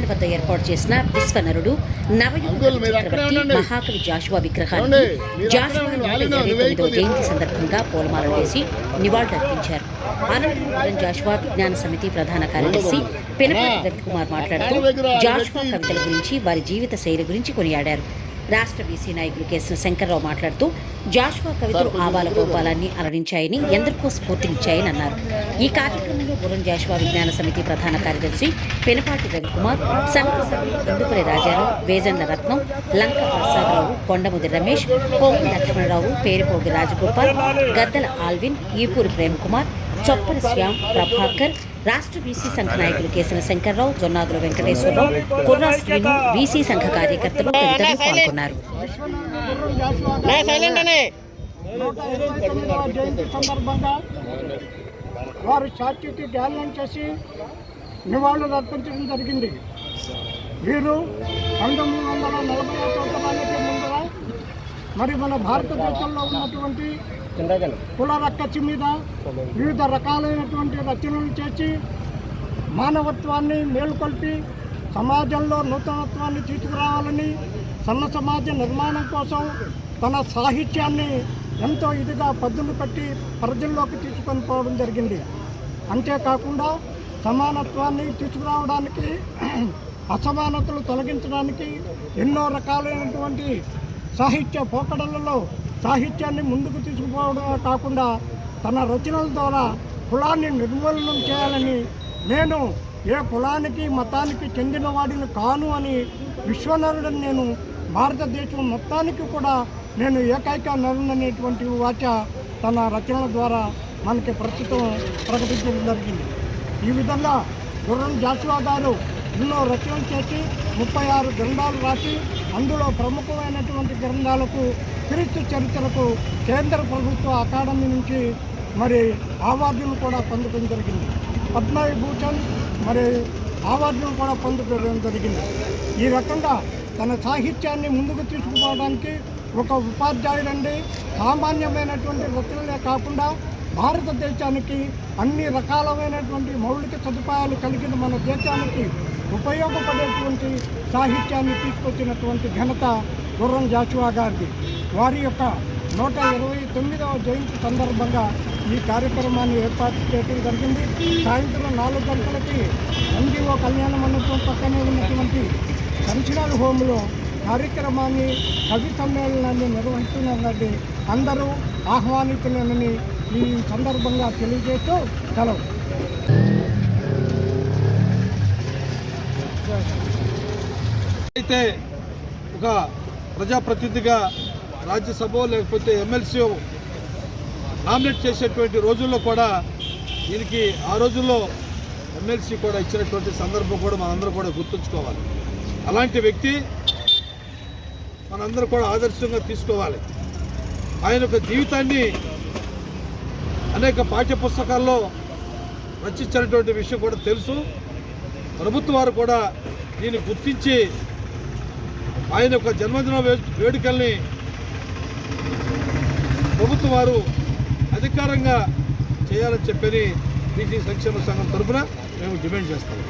Stand వద్ద ఏర్పాటు చేసిన విశ్వనరుడు నవయుగ చక్రవర్తి. మహాకవి జాషువా? మీరు జాషువా. జయంతి సందర్భంగా పూలమాలలు వేసి నివాళులర్పించారు అనంతరం జాషువా విజ్ఞాన సమితి ప్రధాన కార్యదర్శి పెనపాటి రవికుమార్ మాట్లాడుతూ జాషువా కవితల గురించి వారి జీవిత శైలి గురించి కొనియాడారు రాష్ట్ర బీసీ నాయకులు కేసిన శంకర్రావు మాట్లాడుతూ జాషువా కవితలు ఆబాల గోపాలాన్ని అలరించాయని ఎందరికో స్ఫూర్తినిచ్చాయని అన్నారు. ఈ కార్యక్రమంలో గురం జాషువా విజ్ఞాన సమితి ప్రధాన కార్యదర్శి పెనపాటి రవికుమార్ సమితి సభ్యులు ఇందుపల్లి రాజారావు వేజండ్ల రత్నం లంక ప్రసాదరావు కొండముది రమేష్ కొంగు లక్ష్మణరావు పేరుపోగి రాజగోపాల్ గద్దల ఆల్విన్ ఈపూరి ప్రేమకుమార్ చొప్పల శ్యామ్ ప్రభాకర్ రాష్ట్ర బీసీ సంఘ నాయకులు కేసిన శంకర్రావు జొన్నాదుల వెంకటేశ్వరరావు కుర్రా శ్రీను బీసీ సంఘ కార్యకర్తలు తదితరులు పాల్గొన్నారు. వారు స్టాచ్యూకి ధ్యానం చేసి నివాళులు అర్పించడం జరిగింది. వీరు పంతొమ్మిది వందల నలభై సంవత్సరాలకి ముందు మరి మన భారతదేశంలో ఉన్నటువంటి కుల రక్కచి మీద వివిధ రకాలైనటువంటి రచనలు చేసి మానవత్వాన్ని మేలుకొల్పి సమాజంలో నూతనత్వాన్ని తీసుకురావాలని సన్న సమాజ నిర్మాణం కోసం తన సాహిత్యాన్ని ఎంతో ఇదిగా పద్దులు పెట్టి ప్రజల్లోకి తీసుకొని పోవడం జరిగింది. అంతేకాకుండా సమానత్వాన్ని తీసుకురావడానికి అసమానతలు తొలగించడానికి ఎన్నో రకాలైనటువంటి సాహిత్య పోకడలలో సాహిత్యాన్ని ముందుకు తీసుకుపోవడమే కాకుండా తన రచనల ద్వారా కులాన్ని నిర్మూలనం చేయాలని నేను ఏ కులానికి మతానికి చెందిన వాడిని కాను అని విశ్వనరుడని నేను భారతదేశం మొత్తానికి కూడా నేను ఏకైక నరుననేటువంటి వాచ తన రచనల ద్వారా మనకి ప్రస్తుతం ప్రకటించడం జరిగింది. ఈ విధంగా గుర్రం జాషువా గారు ఎన్నో రచనలు చేసి ముప్పై ఆరు గ్రంథాలు రాసి అందులో ప్రముఖమైనటువంటి గ్రంథాలకు క్రీస్తు చరిత్రకు కేంద్ర ప్రభుత్వ అకాడమీ నుంచి మరి అవార్డులు కూడా పొందడం జరిగింది. పద్మవిభూషణ్ మరి అవార్డులు కూడా పొందడం జరిగింది. ఈ రకంగా తన సాహిత్యాన్ని ముందుకు తీసుకుపోవడానికి ఒక ఉపాధ్యాయుడండి. సామాన్యమైనటువంటి రచనలే కాకుండా భారతదేశానికి అన్ని రకాలమైనటువంటి మౌలిక సదుపాయాలు కలిగిన మన దేశానికి ఉపయోగపడేటువంటి సాహిత్యాన్ని తీసుకొచ్చినటువంటి ఘనత గుర్రం జాచువా గారిది. వారి యొక్క నూట ఇరవై తొమ్మిదవ జయంతి సందర్భంగా ఈ కార్యక్రమాన్ని ఏర్పాటు చేయడం జరిగింది. సాయంత్రం నాలుగు గంటలకి ఎన్జిఓ కళ్యాణ మండపం పక్కనే ఉన్నటువంటి కన్సిడర్ హోమ్లో కార్యక్రమాన్ని కవి సమ్మేళనాన్ని నిర్వహిస్తున్నారని అందరూ ఆహ్వానితులనని ఈ సందర్భంగా తెలియజేస్తూ సెలవు. అయితే ఒక ప్రజాప్రతినిధిగా రాజ్యసభ లేకపోతే ఎమ్మెల్సీ నామినేట్ చేసేటువంటి రోజుల్లో కూడా దీనికి ఆ రోజుల్లో ఎమ్మెల్సీ కూడా ఇచ్చినటువంటి సందర్భం కూడా మనందరూ కూడా గుర్తుంచుకోవాలి. అలాంటి వ్యక్తి మనందరూ కూడా ఆదర్శంగా తీసుకోవాలి. ఆయన యొక్క జీవితాన్ని అనేక పాఠ్య పుస్తకాల్లో రచించినటువంటి విషయం కూడా తెలుసు. ప్రభుత్వం వారు కూడా దీన్ని గుర్తించి ఆయన యొక్క జన్మదిన వే- వేడుకల్ని ప్రభుత్వం వారు అధికారంగా చేయాలని చెప్పని బీసీ సంక్షేమ సంఘం తరఫున మేము డిమాండ్ చేస్తాము